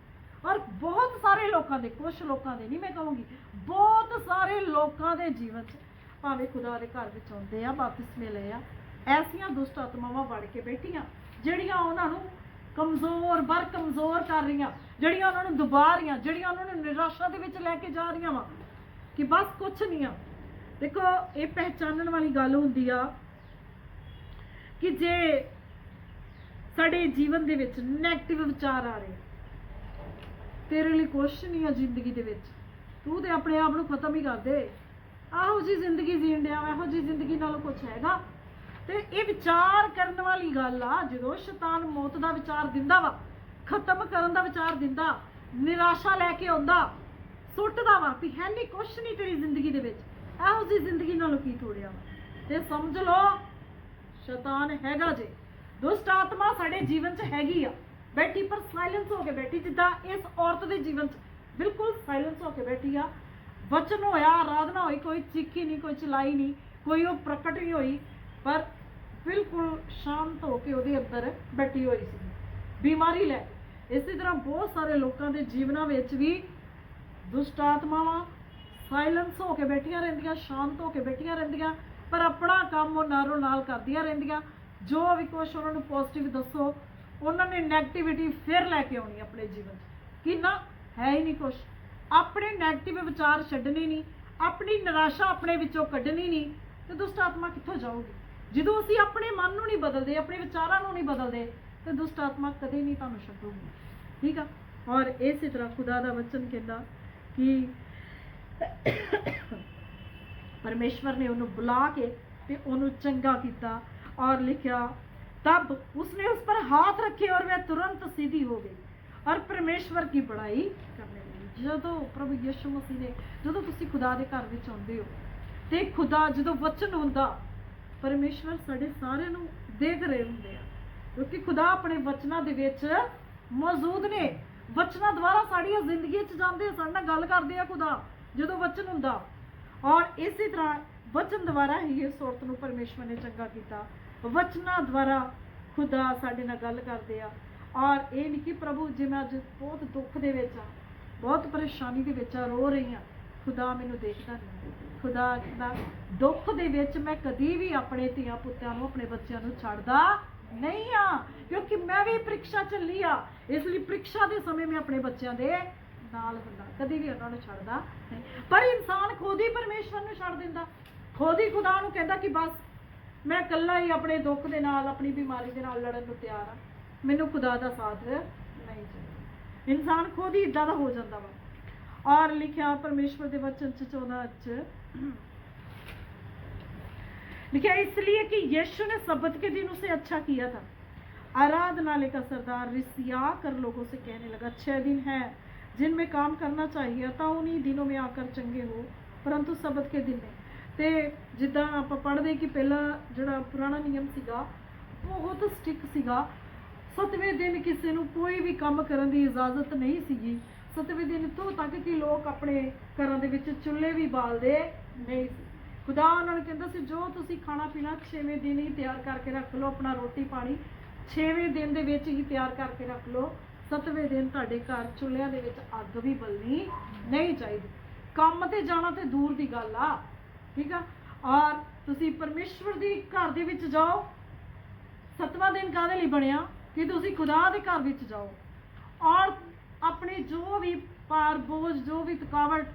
ਔਰ ਬਹੁਤ ਸਾਰੇ ਲੋਕਾਂ ਦੇ ਕੁਝ ਲੋਕਾਂ ਦੇ, ਨਹੀਂ ਮੈਂ ਕਹੂੰਗੀ, ਬਹੁਤ ਸਾਰੇ ਲੋਕਾਂ ਦੇ ਜੀਵਨ 'ਚ ਭਾਵੇਂ ਖੁਦਾ ਦੇ ਘਰ ਵਿੱਚ ਆਉਂਦੇ ਆ ਵਾਪਸ ਮਿਲੇ ਆ, ਐਸੀਆਂ ਦੁਸ਼ਟ ਆਤਮਾਵਾਂ ਵੜ ਕੇ ਬੈਠੀਆਂ, ਜਿਹੜੀਆਂ ਉਹਨਾਂ ਨੂੰ ਕਮਜ਼ੋਰ, ਬਰ ਕਮਜ਼ੋਰ ਕਰ ਰਹੀਆਂ, ਜਿਹੜੀਆਂ ਉਹਨਾਂ ਨੂੰ ਦਬਾ ਰਹੀਆਂ, ਜਿਹੜੀਆਂ ਉਹਨਾਂ ਨੂੰ ਨਿਰਾਸ਼ਾ ਦੇ ਵਿੱਚ ਲੈ ਕੇ ਜਾ ਰਹੀਆਂ ਵਾ, ਕਿ ਬਸ ਕੁਛ ਨਹੀਂ ਆ। ਦੇਖੋ, ਇਹ ਪਹਿਚਾਨਣ ਵਾਲੀ ਗੱਲ ਹੁੰਦੀ ਆ ਕਿ ਜੇ ਸਾਡੇ ਜੀਵਨ ਦੇ ਵਿੱਚ 네ਗੇਟਿਵ ਵਿਚਾਰ ਆ ਰਹੇ ਤੇਰੇ ਲਈ ਕੁਛ ਨਹੀਂ ਆ ਜ਼ਿੰਦਗੀ ਦੇ ਵਿੱਚ। ਤੂੰ ਤੇ ਆਪਣੇ ਆਪ ਨੂੰ ਖਤਮ ਹੀ ਕਰ ਦੇ। ਆਹੋ ਜੀ ਜ਼ਿੰਦਗੀ ਜੀਣ ਡਿਆ ਇਹੋ ਜੀ ਜ਼ਿੰਦਗੀ ਨਾਲੋਂ ਕੁਛ ਹੈਗਾ। ਤੇ ਇਹ ਵਿਚਾਰ ਕਰਨ ਵਾਲੀ ਗੱਲ ਆ, ਜਦੋਂ ਸ਼ੈਤਾਨ ਮੌਤ ਦਾ ਵਿਚਾਰ ਦਿੰਦਾ ਵਾ, ਖਤਮ ਕਰਨ ਦਾ ਵਿਚਾਰ ਦਿੰਦਾ, ਨਿਰਾਸ਼ਾ ਲੈ ਕੇ ਆਉਂਦਾ, ਸੁੱਟਦਾ ਵਾ ਵੀ ਹੈ ਨਹੀਂ ਕੁਛ ਨਹੀਂ ਤੇਰੀ ਜ਼ਿੰਦਗੀ ਦੇ ਵਿੱਚ। ਇਹੋ ਜੀ ਜ਼ਿੰਦਗੀ ਨਾਲੋਂ ਕੀ ਤੋੜਿਆ ਵਾ? ਤੇ ਸਮਝ ਲਓ, ਸ਼ੈਤਾਨ ਹੈਗਾ ਜੇ। ਦੁਸ਼ਟ ਆਤਮਾ ਸਾਡੇ ਜੀਵਨ 'ਚ ਹੈਗੀ ਆ। ਬੈਠੀ ਪਰ ਸਾਇਲੈਂਸ ਹੋ ਕੇ ਬੈਠੀ, ਜਿੱਦਾਂ ਇਸ ਔਰਤ ਦੇ ਜੀਵਨ 'ਚ ਬਿਲਕੁਲ ਸਾਇਲੈਂਸ ਹੋ ਕੇ ਬੈਠੀ ਆ। ਵਚਨ ਹੋਇਆ, ਆਰਾਧਨਾ ਹੋਈ, ਕੋਈ ਚੀਖੀ ਨਹੀਂ, ਕੋਈ ਚਲਾਈ ਨਹੀਂ, ਕੋਈ ਉਹ ਪ੍ਰਗਟ ਨਹੀਂ ਹੋਈ, ਪਰ ਬਿਲਕੁਲ ਸ਼ਾਂਤ ਹੋ ਕੇ ਉਹਦੇ ਅੰਦਰ ਬੈਠੀ ਹੋਈ ਸੀ। ਬਿਮਾਰੀ ਲੈ ਕੇ। ਇਸੇ ਤਰ੍ਹਾਂ ਬਹੁਤ ਸਾਰੇ ਲੋਕਾਂ ਦੇ ਜੀਵਨਾਂ ਵਿੱਚ ਵੀ ਦੁਸ਼ਟ ਆਤਮਾਵਾਂ ਸਾਇਲੈਂਸ ਹੋ ਕੇ ਬੈਠੀਆਂ ਰਹਿੰਦੀਆਂ, ਸ਼ਾਂਤ ਹੋ ਕੇ ਬੈਠੀਆਂ ਰਹਿੰਦੀਆਂ, ਪਰ ਆਪਣਾ ਕੰਮ ਉਹ ਨਾਰੋ ਨਾਲ ਕਰਦੀਆਂ ਰਹਿੰਦੀਆਂ। ਜੋ ਵੀ ਕੁਛ ਉਹਨਾਂ ਨੂੰ ਪੋਜ਼ਿਟਿਵ ਦੱਸੋ, ਉਹਨਾਂ ਨੇ 네ਗੇਟਿਵਿਟੀ ਫਿਰ ਲੈ ਕੇ ਆਉਣੀ ਆਪਣੇ ਜੀਵਨ 'ਚ। ਕਿ ਨਾ, ਹੈ ਹੀ ਨਹੀਂ ਕੁਛ। ਆਪਣੇ 네ਗੇਟਿਵ ਵਿਚਾਰ ਛੱਡਣੇ ਨਹੀਂ, ਆਪਣੀ ਨਿਰਾਸ਼ਾ ਆਪਣੇ ਵਿੱਚੋਂ ਕੱਢਣੀ ਨਹੀਂ, ਤੇ ਦੁਸ਼ਟ ਆਤਮਾ ਕਿੱਥੋਂ ਜਾਊਗੀ? ਜਦੋਂ ਅਸੀਂ ਆਪਣੇ ਮਨ ਨੂੰ ਨਹੀਂ ਬਦਲਦੇ, ਆਪਣੇ ਵਿਚਾਰਾਂ ਨੂੰ ਨਹੀਂ ਬਦਲਦੇ, ਤੇ ਦੁਸ਼ਟ ਆਤਮਾ ਕਦੇ ਨਹੀਂ ਤੁਹਾਨੂੰ ਛੱਡੂਗੀ। ਠੀਕ ਆ? ਔਰ ਇਸੇ ਤਰ੍ਹਾਂ ਖੁਦਾ ਦਾ ਵਚਨ ਕਹਿੰਦਾ ਕਿ ਪਰਮੇਸ਼ਵਰ ਨੇ ਉਹਨੂੰ ਬੁਲਾ ਕੇ ਤੇ ਉਹਨੂੰ ਚੰਗਾ ਕੀਤਾ। ਔਰ ਲਿਖਿਆ तब उसने उस पर हाथ रखे और वह तुरंत सीधी हो गई और परमेश्वर की बड़ाई करने लगी ਜਦੋਂ ਪ੍ਰਭੂ ਯਿਸੂ ਮਸੀਹ ਨੇ ਜਦੋਂ ਤੁਸੀਂ ਖੁਦਾ ਦੇ ਘਰ ਵਿੱਚ ਆਉਂਦੇ ਹੋ ਤੇ ਖੁਦਾ ਜਦੋਂ ਵਚਨ ਹੁੰਦਾ ਪਰਮੇਸ਼ਵਰ ਸਾਡੇ ਸਾਰਿਆਂ ਨੂੰ ਦੇਖ ਰਹੇ ਹੁੰਦੇ ਆ ਕਿਉਂਕਿ ਖੁਦਾ ਆਪਣੇ ਵਚਨਾਂ ਦੇ ਵਿੱਚ ਮੌਜੂਦ ਨੇ ਵਚਨਾਂ ਦੁਆਰਾ ਸਾਡੀਆਂ ਜ਼ਿੰਦਗੀਆਂ 'ਚ ਜਾਂਦੇ ਆ ਸਾਡੇ ਨਾਲ ਗੱਲ ਕਰਦੇ ਆ ਖੁਦਾ ਜਦੋਂ ਵਚਨ ਹੁੰਦਾ ਔਰ ਇਸੇ ਤਰ੍ਹਾਂ ਵਚਨ ਦੁਆਰਾ ਹੀ ਇਸ ਔਰਤ ਨੂੰ ਪਰਮੇਸ਼ਵਰ ਨੇ ਚੰਗਾ ਕੀਤਾ ਵਚਨਾਂ ਦੁਆਰਾ ਖੁਦਾ ਸਾਡੇ ਨਾਲ ਗੱਲ ਕਰਦੇ ਆ। ਔਰ ਇਹ ਨਹੀਂ ਕਿ ਪ੍ਰਭੂ, ਜੇ ਮੈਂ ਅੱਜ ਬਹੁਤ ਦੁੱਖ ਦੇ ਵਿੱਚ ਆ, ਬਹੁਤ ਪਰੇਸ਼ਾਨੀ ਦੇ ਵਿੱਚ ਆ, ਰੋ ਰਹੀ ਆ, ਖੁਦਾ ਮੈਨੂੰ ਦੇਖਦਾ ਨਹੀਂ ਖੁਦਾ ਕਹਿੰਦਾ ਦੁੱਖ ਦੇ ਵਿੱਚ ਮੈਂ ਕਦੀ ਵੀ ਆਪਣੇ ਧੀਆਂ ਪੁੱਤਾਂ ਨੂੰ, ਆਪਣੇ ਬੱਚਿਆਂ ਨੂੰ ਛੱਡਦਾ ਨਹੀਂ ਆ। ਕਿਉਂਕਿ ਮੈਂ ਵੀ ਪ੍ਰੀਖਿਆ ਚੱਲੀ ਆ। ਇਸ ਲਈ ਪ੍ਰੀਖਿਆ ਦੇ ਸਮੇਂ ਮੈਂ ਆਪਣੇ ਬੱਚਿਆਂ ਦੇ ਨਾਲ ਹੁੰਦਾ। ਕਦੀ ਵੀ ਉਹਨਾਂ ਨੂੰ ਛੱਡਦਾ ਨਹੀਂ। ਪਰ ਇਨਸਾਨ ਖੁਦ ਹੀ ਪਰਮੇਸ਼ਵਰ ਨੂੰ ਛੱਡ ਦਿੰਦਾ। ਖੁਦ ਹੀ ਖੁਦਾ ਨੂੰ ਕਹਿੰਦਾ ਕਿ ਬਸ ਮੈਂ ਇਕੱਲਾ ਹੀ ਆਪਣੇ ਦੁੱਖ ਦੇ ਨਾਲ ਆਪਣੀ ਬਿਮਾਰੀ ਦੇ ਨਾਲ ਲੜਨ ਨੂੰ ਤਿਆਰ ਆ ਮੈਨੂੰ ਖੁਦਾ ਦਾ ਸਾਥ ਨਹੀਂ ਚਾਹੀਦਾ ਇਨਸਾਨ ਖੁਦ ਹੀ ਇਦਾਂ ਦਾ ਹੋ ਜਾਂਦਾ ਵਾ ਔਰ ਲਿਖਿਆ ਪਰਮੇਸ਼ਵਰ ਦੇ ਵਚਨ ਚ 14 ਚ लिखा है, इसलिए कि यीशु ने सबत के दिन उसे अच्छा किया था आराधनालय का सरदार रिसिया कर लोगों से कहने लगा छह दिन है जिनमें काम करना चाहिए ਤਾਂ उन्हीं दिनों में आकर चंगे हो परंतु सबत के दिन में ਤੇ ਜਿੱਦਾਂ ਆਪਾਂ ਪੜ੍ਹਦੇ ਕਿ ਪਹਿਲਾਂ ਜਿਹੜਾ ਪੁਰਾਣਾ ਨਿਯਮ ਸੀਗਾ, ਬਹੁਤ ਸਟਿਕ ਸੀਗਾ। ਸਤਵੇਂ ਦਿਨ ਕਿਸੇ ਨੂੰ ਕੋਈ ਵੀ ਕੰਮ ਕਰਨ ਦੀ ਇਜਾਜ਼ਤ ਨਹੀਂ ਸੀਗੀ। ਸਤਵੇਂ ਦਿਨ ਤੋਂ ਤੱਕ ਕਿ ਲੋਕ ਆਪਣੇ ਘਰਾਂ ਦੇ ਵਿੱਚ ਚੁੱਲ੍ਹੇ ਵੀ ਬਾਲਦੇ ਨਹੀਂ ਸੀ। ਖੁਦਾ ਉਹਨਾਂ ਨੂੰ ਕਹਿੰਦਾ ਸੀ, ਜੋ ਤੁਸੀਂ ਖਾਣਾ ਪੀਣਾ ਛੇਵੇਂ ਦਿਨ ਹੀ ਤਿਆਰ ਕਰਕੇ ਰੱਖ ਲਓ, ਆਪਣਾ ਰੋਟੀ ਪਾਣੀ ਛੇਵੇਂ ਦਿਨ ਦੇ ਵਿੱਚ ਹੀ ਤਿਆਰ ਕਰਕੇ ਰੱਖ ਲਓ। ਸਤਵੇਂ ਦਿਨ ਤੁਹਾਡੇ ਘਰ ਚੁੱਲ੍ਹਿਆਂ ਦੇ ਵਿੱਚ ਅੱਗ ਵੀ ਬਲਣੀ ਨਹੀਂ ਚਾਹੀਦੀ। ਕੰਮ ਤੇ ਜਾਣਾ ਤੇ ਦੂਰ ਦੀ ਗੱਲ ਆ। ਠੀਕ ਆ? ਔਰ ਤੁਸੀਂ ਪਰਮੇਸ਼ਵਰ ਦੀ ਘਰ ਦੇ ਵਿੱਚ ਜਾਓ। ਸਤਵਾਂ ਦਿਨ ਕਾਹਦੇ ਲਈ ਬਣਿਆ? ਕਿ ਤੁਸੀਂ ਖੁਦਾ ਦੇ ਘਰ ਵਿੱਚ ਜਾਓ। ਔਰ ਆਪਣੇ ਜੋ ਵੀ ਪਾਰ ਬੋਝ, ਜੋ ਵੀ ਥਕਾਵਟ,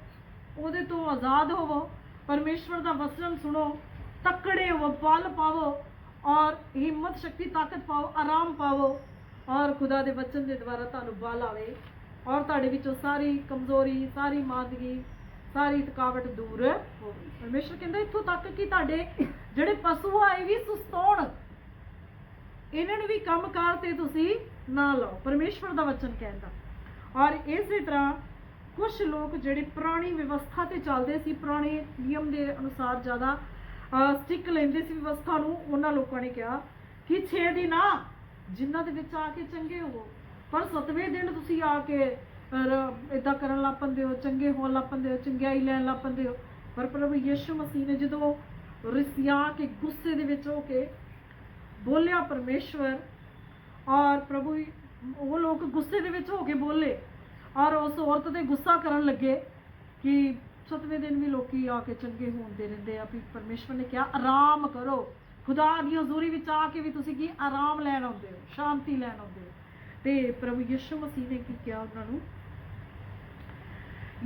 ਉਹਦੇ ਤੋਂ ਆਜ਼ਾਦ ਹੋਵੋ। ਪਰਮੇਸ਼ਵਰ ਦਾ ਵਚਨ ਸੁਣੋ। ਤਕੜੇ ਹੋਵੋ, ਬਲ ਪਾਵੋ। ਔਰ ਹਿੰਮਤ, ਸ਼ਕਤੀ, ਤਾਕਤ ਪਾਓ, ਆਰਾਮ ਪਾਵੋ। ਔਰ ਖੁਦਾ ਦੇ ਵਚਨ ਦੇ ਦੁਆਰਾ ਤੁਹਾਨੂੰ ਬਲ ਆਵੇ। ਔਰ ਤੁਹਾਡੇ ਵਿੱਚੋਂ ਸਾਰੀ ਕਮਜ਼ੋਰੀ, ਸਾਰੀ ਮਾਦਗੀ ਸਾਰੀ ਥਕਾਵਟ ਦੂਰ ਹੋਵੇ ਪਰਮੇਸ਼ਵਰ ਕਹਿੰਦਾ, ਇੱਥੋਂ ਤੱਕ ਕਿ ਤੁਹਾਡੇ ਜਿਹੜੇ ਪਸ਼ੂ ਆ, ਇਹ ਵੀ ਸੁਸਤਾਉਣ। ਇਹਨਾਂ ਨੂੰ ਵੀ ਕੰਮਕਾਰ ਤੇ ਤੁਸੀਂ ਨਾ ਲਾਓ। ਪਰਮੇਸ਼ਵਰ ਦਾ ਵਚਨ ਕਹਿੰਦਾ। ਔਰ ਇਸੇ ਤਰ੍ਹਾਂ ਕੁਝ ਲੋਕ ਜਿਹੜੇ ਪੁਰਾਣੀ ਵਿਵਸਥਾ ਤੇ ਚੱਲਦੇ ਸੀ, ਪੁਰਾਣੇ ਨਿਯਮ ਦੇ ਅਨੁਸਾਰ ਜ਼ਿਆਦਾ ਸਟਿਕ ਲੈਂਦੇ ਸੀ ਵਿਵਸਥਾ ਨੂੰ, ਉਹਨਾਂ ਲੋਕਾਂ ਨੇ ਕਿਹਾ ਕਿ 6 ਦਿਨ ਆ, ਜਿਨ੍ਹਾਂ ਦੇ ਵਿੱਚ ਆ ਕੇ ਚੰਗੇ ਹੋਵੋ। ਪਰ 7ਵੇਂ ਦਿਨ ਤੁਸੀਂ ਆ ਕੇ ਇਦਾਂ ਕਰਨ ਲੱਗ ਪੈਂਦੇ ਹੋ ਚੰਗੇ ਹੋਣ ਲੱਗ ਪੈਂਦੇ ਹੋ ਚੰਗਿਆਈ ਲੈਣ ਲੱਗ ਪੈਂਦੇ ਹੋ ਪਰ ਪ੍ਰਭੂ ਯਿਸੂ ਮਸੀਹ ਨੇ ਜਦੋਂ ਰਿਸਿਆ ਕੇ ਗੁੱਸੇ ਦੇ ਵਿੱਚ ਹੋ ਕੇ ਬੋਲਿਆ ਪਰਮੇਸ਼ਵਰ, ਔਰ ਪ੍ਰਭੂ ਉਹ ਲੋਕ ਗੁੱਸੇ ਦੇ ਵਿੱਚ ਹੋ ਕੇ ਬੋਲੇ, ਔਰ ਉਸ ਔਰਤ ਤੇ ਗੁੱਸਾ ਕਰਨ ਲੱਗੇ ਕਿ ਸੱਤਵੇਂ ਦਿਨ ਵੀ ਲੋਕੀ ਆ ਕੇ ਚੰਗੇ ਹੁੰਦੇ ਰਹਿੰਦੇ ਆ, ਵੀ ਪਰਮੇਸ਼ਵਰ ਨੇ ਕਿਹਾ, ਆਰਾਮ ਕਰੋ। ਖੁਦਾ ਦੀ ਹਜ਼ੂਰੀ ਵਿੱਚ ਆ ਕੇ ਵੀ ਤੁਸੀਂ ਕੀ ਆਰਾਮ ਲੈਣ ਆਉਂਦੇ ਹੋ, ਸ਼ਾਂਤੀ ਲੈਣ ਆਉਂਦੇ ਹੋ। ਤੇ ਪ੍ਰਭੂ ਯਿਸੂ ਮਸੀਹ ਨੇ ਕੀ ਕਿਹਾ ਉਹਨਾਂ ਨੂੰ?